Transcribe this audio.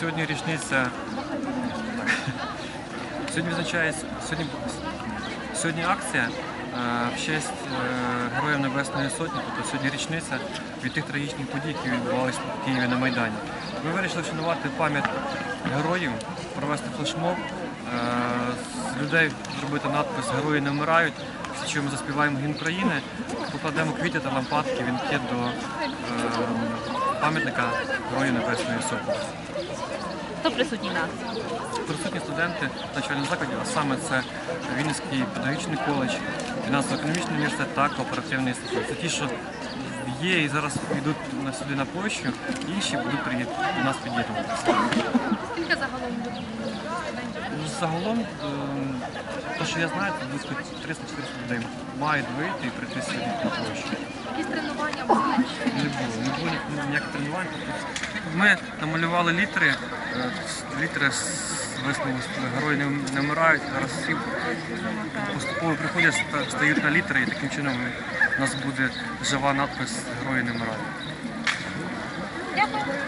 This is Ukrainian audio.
сьогодні річниця. Сьогодні відзначається сьогодні, сьогодні акція е, в честь е, Героїв Небесної Сотні, тобто сьогодні річниця від тих трагічних подій, які відбувалися в Києві на Майдані. Ми вирішили вшанувати пам'ять героїв, провести флешмоб, е, з людей зробити надпис Герої не вмирають. Чого ми заспіваємо гімн країни, покладемо квіти та лампадки, вінки до е, пам'ятника Героїв Небесної Сотні. Хто присутній на акції? Присутні студенти навчальних закладів, а саме це Вінницький педагогічний коледж, фінансово-економічний університет та кооперативний інститут. Це ті, що є і зараз йдуть на сюди на площу, інші будуть приїд- до нас під'єднуватися. Скільки загалом студентів? Ну, Загалом, ем, те, що я знаю, це близько 300-400 людей мають вийти і прийти сюди на площу. Якісь тренування були? Не було, не було ніяких тренувань. Тобто Ми намалювали літери, е, літери з вислову герої не, не вмирають. Зараз всі поступово приходять, стають на літери, і таким чином нас буде жива надпис Герої не вмирають. Дякую.